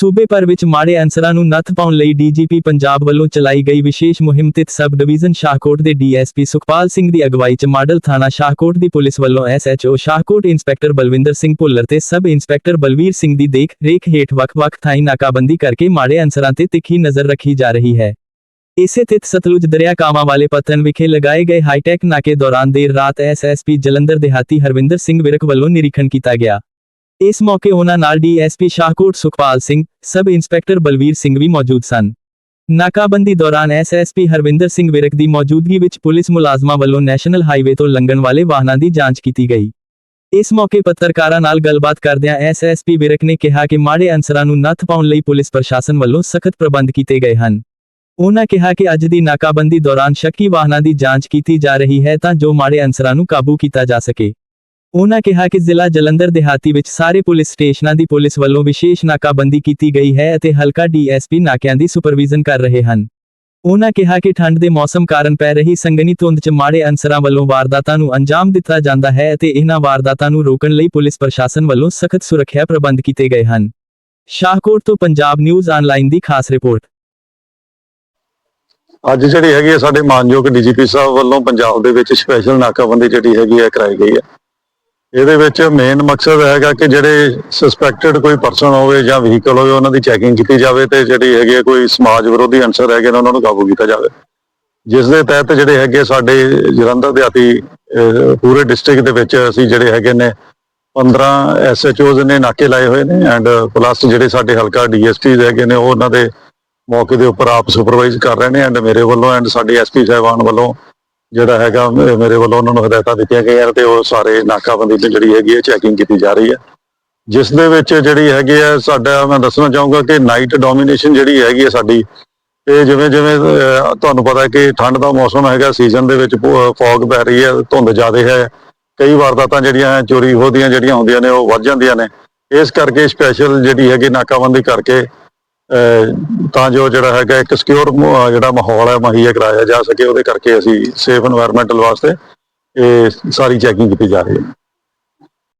ਸੂਬੇ ਭਰ ਵਿੱਚ ਮਾੜੇ ਅਨਸਰਾਂ ਨੂੰ ਨੱਥ ਪਾਉਣ ਲਈ ਡੀਜੀਪੀ ਪੰਜਾਬ ਵੱਲੋਂ ਚਲਾਈ ਗਈ ਵਿਸ਼ੇਸ਼ ਮੁਹਿੰਮ ਤਹਿਤ ਸਬ ਡਿਵੀਜ਼ਨ ਸ਼ਾਹਕੋਟ ਦੇ ਡੀਐਸਪੀ ਸੁਖਪਾਲ ਸਿੰਘ ਦੀ ਅਗਵਾਈ 'ਚ ਮਾਡਲ ਥਾਣਾ ਸ਼ਾਹਕੋਟ ਦੀ ਪੁਲਿਸ ਵੱਲੋਂ ਐਸਐਚਓ ਸ਼ਾਹਕੋਟ ਇੰਸਪੈਕਟਰ ਬਲਵਿੰਦਰ ਸਿੰਘ ਭੁੱਲਰ ਤੇ ਸਬ ਇੰਸਪੈਕਟਰ ਬਲਵੀਰ ਸਿੰਘ ਦੀ ਦੇਖ ਰੇਖ ਹੇਠ ਵੱਖ-ਵੱਖ ਥਾਈਂ ਨਾਕਾਬੰਦੀ ਕਰਕੇ ਮਾੜੇ ਅਨਸਰਾਂ ਤੇ ਤਿੱਖੀ ਨਜ਼ਰ ਰੱਖੀ ਜਾ ਰਹੀ ਹੈ। ਇਸੇ ਤਿਤ ਸਤਲੁਜ ਦਰਿਆ ਕਾਮਾਂ ਵਾਲੇ ਪਤਨ ਵਿਖੇ ਲਗਾਏ ਗਏ ਹਾਈਟੈਕ ਨਾਕੇ ਦੌਰਾਨ ਦੇਰ ਰਾਤ ਐਸਐਸਪੀ ਜਲੰਧਰ ਦਿਹਾਤੀ ਹਰਵਿੰਦਰ ਸਿੰਘ ਵਿਰਕ ਵੱਲੋਂ ਨਿਰੀਖਣ ਕੀਤਾ ਗਿਆ। ਇਸ ਮੌਕੇ ਉਹਨਾਂ ਨਾਲ DSP Shahkot Sukhpal Singh, sub inspector Balvir Singh ਵੀ ਮੌਜੂਦ ਸਨ। ਨਾਕਾਬੰਦੀ ਦੌਰਾਨ ਐਸਐਸਪੀ ਹਰਵਿੰਦਰ ਸਿੰਘ ਵਿਰਕ ਦੀ ਮੌਜੂਦਗੀ ਵਿੱਚ ਪੁਲਿਸ ਮੁਲਾਜ਼ਮਾਂ ਵੱਲੋਂ ਨੈਸ਼ਨਲ ਹਾਈਵੇ ਤੋਂ ਲੰਘਣ ਵਾਲੇ ਵਾਹਨਾਂ ਦੀ ਜਾਂਚ ਕੀਤੀ ਗਈ। ਇਸ ਮੌਕੇ ਪੱਤਰਕਾਰਾਂ ਨਾਲ ਗੱਲਬਾਤ ਕਰਦਿਆਂ ਐਸਐਸਪੀ ਵਿਰਕ ਨੇ ਕਿਹਾ ਕਿ ਮਾੜੇ ਅਨਸਰਾਂ ਨੂੰ ਨੱਥ ਪਾਉਣ ਲਈ ਪੁਲਿਸ ਪ੍ਰਸ਼ਾਸਨ ਵੱਲੋਂ ਸਖਤ ਪ੍ਰਬੰਧ ਕੀਤੇ ਗਏ ਹਨ। ਉਹਨਾਂ ਕਿਹਾ ਕਿ ਅੱਜ ਦੀ ਨਾਕਾਬੰਦੀ ਦੌਰਾਨ ਸ਼ੱਕੀ ਵਾਹਨਾਂ ਦੀ ਜਾਂਚ ਕੀਤੀ ਜਾ ਰਹੀ ਹੈ ਤਾਂ ਜੋ ਮਾੜੇ ਅਨਸਰਾਂ ਨੂੰ ਕਾਬੂ ਕੀਤਾ ਜਾ ਸਕੇ। ਉਹਨਾਂ ਕਿਹਾ ਕਿ ਜ਼ਿਲ੍ਹਾ ਜਲੰਧਰ ਦਿਹਾਤੀ ਵਿੱਚ ਸਾਰੇ ਪੁਲਿਸ ਸਟੇਸ਼ਨਾਂ ਦੀ ਪੁਲਿਸ ਵੱਲੋਂ ਵਿਸ਼ੇਸ਼ ਨਾਕਾਬੰਦੀ ਕੀਤੀ ਗਈ ਹੈ ਅਤੇ ਹਲਕਾ ਡੀਐਸਪੀ ਨਾਕਿਆਂ ਦੀ ਸੁਪਰਵਿਜ਼ਨ ਕਰ ਰਹੇ ਹਨ। ਉਹਨਾਂ ਕਿਹਾ ਕਿ ਠੰਡ ਦੇ ਮੌਸਮ ਕਾਰਨ ਪੈ ਰਹੀ ਸੰਗਨੀ ਧੁੰਦ 'ਚ ਮਾੜੇ ਅਨਸਰਾਂ ਵੱਲੋਂ ਵਾਰਦਾਤਾਂ ਨੂੰ ਅੰਜਾਮ ਦਿੱਤਾ ਜਾਂਦਾ ਹੈ ਅਤੇ ਇਹਨਾਂ ਵਾਰਦਾਤਾਂ ਨੂੰ ਰੋਕਣ ਲਈ ਪੁਲਿਸ ਪ੍ਰਸ਼ਾਸਨ ਵੱਲੋਂ ਸਖਤ ਸੁਰੱਖਿਆ ਪ੍ਰਬੰਧ ਕੀਤੇ ਗਏ ਹਨ। ਸ਼ਾਹਕੋਟ ਤੋਂ ਪੰਜਾਬ ਨਿਊਜ਼ ਆਨਲਾਈਨ ਦੀ ਖਾਸ ਰਿਪੋਰਟ। ਅੱਜ ਜਿਹੜੀ ਹੈਗੀ ਹੈ ਸਾਡੇ ਮਾਨਯੋਗ ਡੀਜੀਪੀ ਸਾਹਿਬ ਵੱਲੋਂ ਪੰਜਾਬ ਦੇ ਵਿੱਚ ਸਪੈਸ਼ਲ ਨਾਕਾਬੰਦੀ ਜਿਹੜੀ ਹੈਗੀ ਹੈ ਕਰਾਈ ਗਈ ਹੈ। ਇਹਦੇ ਵਿੱਚ ਮੇਨ ਮਕਸਦ ਹੈਗਾ ਕਿ ਜਿਹੜੇ ਸਸਪੈਕਟਡ ਕੋਈ ਪਰਸਨ ਹੋਵੇ ਜਾਂ ਵਹੀਕਲ ਹੋਵੇ ਉਹਨਾਂ ਦੀ ਚੈਕਿੰਗ ਕੀਤੀ ਜਾਵੇ ਤੇ ਜਿਹੜੀ ਹੈਗੀ ਹੈ ਕੋਈ ਸਮਾਜ ਵਿਰੋਧੀ ਅਨਸਰ ਹੈਗੇ ਨੇ ਉਹਨਾਂ ਨੂੰ ਕਾਬੂ ਕੀਤਾ ਜਾਵੇ। ਜਿਸ ਦੇ ਤਹਿਤ ਜਿਹੜੇ ਹੈਗੇ ਸਾਡੇ ਜਲੰਧਰ ਦਿਹਾਤੀ ਅਹ, ਪੂਰੇ ਡਿਸਟ੍ਰਿਕਟ ਦੇ ਵਿੱਚ ਅਸੀਂ ਜਿਹੜੇ ਹੈਗੇ ਨੇ 15 ਐਸਐਚਓਜ਼ ਨੇ ਨਾਕੇ ਲਾਏ ਹੋਏ ਨੇ ਐਂਡ ਪਲੱਸ ਜਿਹੜੇ ਸਾਡੇ ਹਲਕਾ ਡੀਐਸਪੀਜ਼ ਹੈਗੇ ਨੇ ਉਹ ਉਹਨਾਂ ਦੇ ਮੌਕੇ ਦੇ ਉੱਪਰ ਆਪ ਸੁਪਰਵਾਈਜ਼ ਕਰ ਰਹੇ ਨੇ ਐਂਡ ਮੇਰੇ ਵੱਲੋਂ ਐਂਡ ਸਾਡੇ ਐਸਪੀ ਸਾਹਿਬਾਨ ਵੱਲੋਂ ਜਿਹੜਾ ਹੈਗਾ ਮੇ- ਮੇਰੇ ਵੱਲੋਂ ਉਹਨਾਂ ਨੂੰ ਹਦਾਇਤਾਂ ਦਿੱਤੀਆਂ ਗਈਆਂ ਤੇ ਉਹ ਸਾਰੇ ਨਾਕਾਬੰਦੀ ਤੇ ਜਿਹੜੀ ਹੈਗੀ ਹੈ ਚੈਕਿੰਗ ਕੀਤੀ ਜਾ ਰਹੀ ਹੈ। ਜਿਸ ਦੇ ਵਿੱਚ ਜਿਹੜੀ ਹੈਗੀ ਹੈ ਸਾਡਾ ਮੈਂ ਦੱਸਣਾ ਚਾਹੂੰਗਾ ਕਿ ਨਾਈਟ ਡੋਮੀਨੇਸ਼ਨ ਜਿਹੜੀ ਹੈਗੀ ਹੈ ਸਾਡੀ ਤੇ ਜਿਵੇਂ ਜਿਵੇਂ ਤੁਹਾਨੂੰ ਪਤਾ ਕਿ ਠੰਡ ਦਾ ਮੌਸਮ ਹੈਗਾ ਸੀਜ਼ਨ ਦੇ ਵਿੱਚ ਫੌਗ ਪੈ ਰਹੀ ਹੈ ਧੁੰਦ ਜ਼ਿਆਦਾ ਹੈ। ਕਈ ਵਾਰਦਾਤਾਂ ਜਿਹੜੀਆਂ ਹੈ, ਚੋਰੀ ਹੋਦੀਆਂ ਜਿਹੜੀਆਂ ਹੁੰਦੀਆਂ ਨੇ ਉਹ ਵੱਧ ਜਾਂਦੀਆਂ ਨੇ। ਇਸ ਕਰਕੇ ਸਪੈਸ਼ਲ ਜਿਹੜੀ ਹੈਗੀ ਨਾਕਾਬੰਦੀ ਕਰਕੇ ਤਾਂ ਜੋ ਜਿਹੜਾ ਹੈਗਾ ਇੱਕ ਸਿਕਿਉਰ ਜਿਹੜਾ ਮਾਹੌਲ ਹੈ ਮਹੀਆ ਕਰਾਇਆ ਜਾ ਸਕੇ, ਉਹਦੇ ਕਰਕੇ ਅਸੀਂ ਸੇਫ এনवायरमेंटਲ ਵਾਸਤੇ ਇਹ ਸਾਰੀ ਚੈਕਿੰਗ ਕੀਤੀ ਜਾ ਰਹੀ ਹੈ।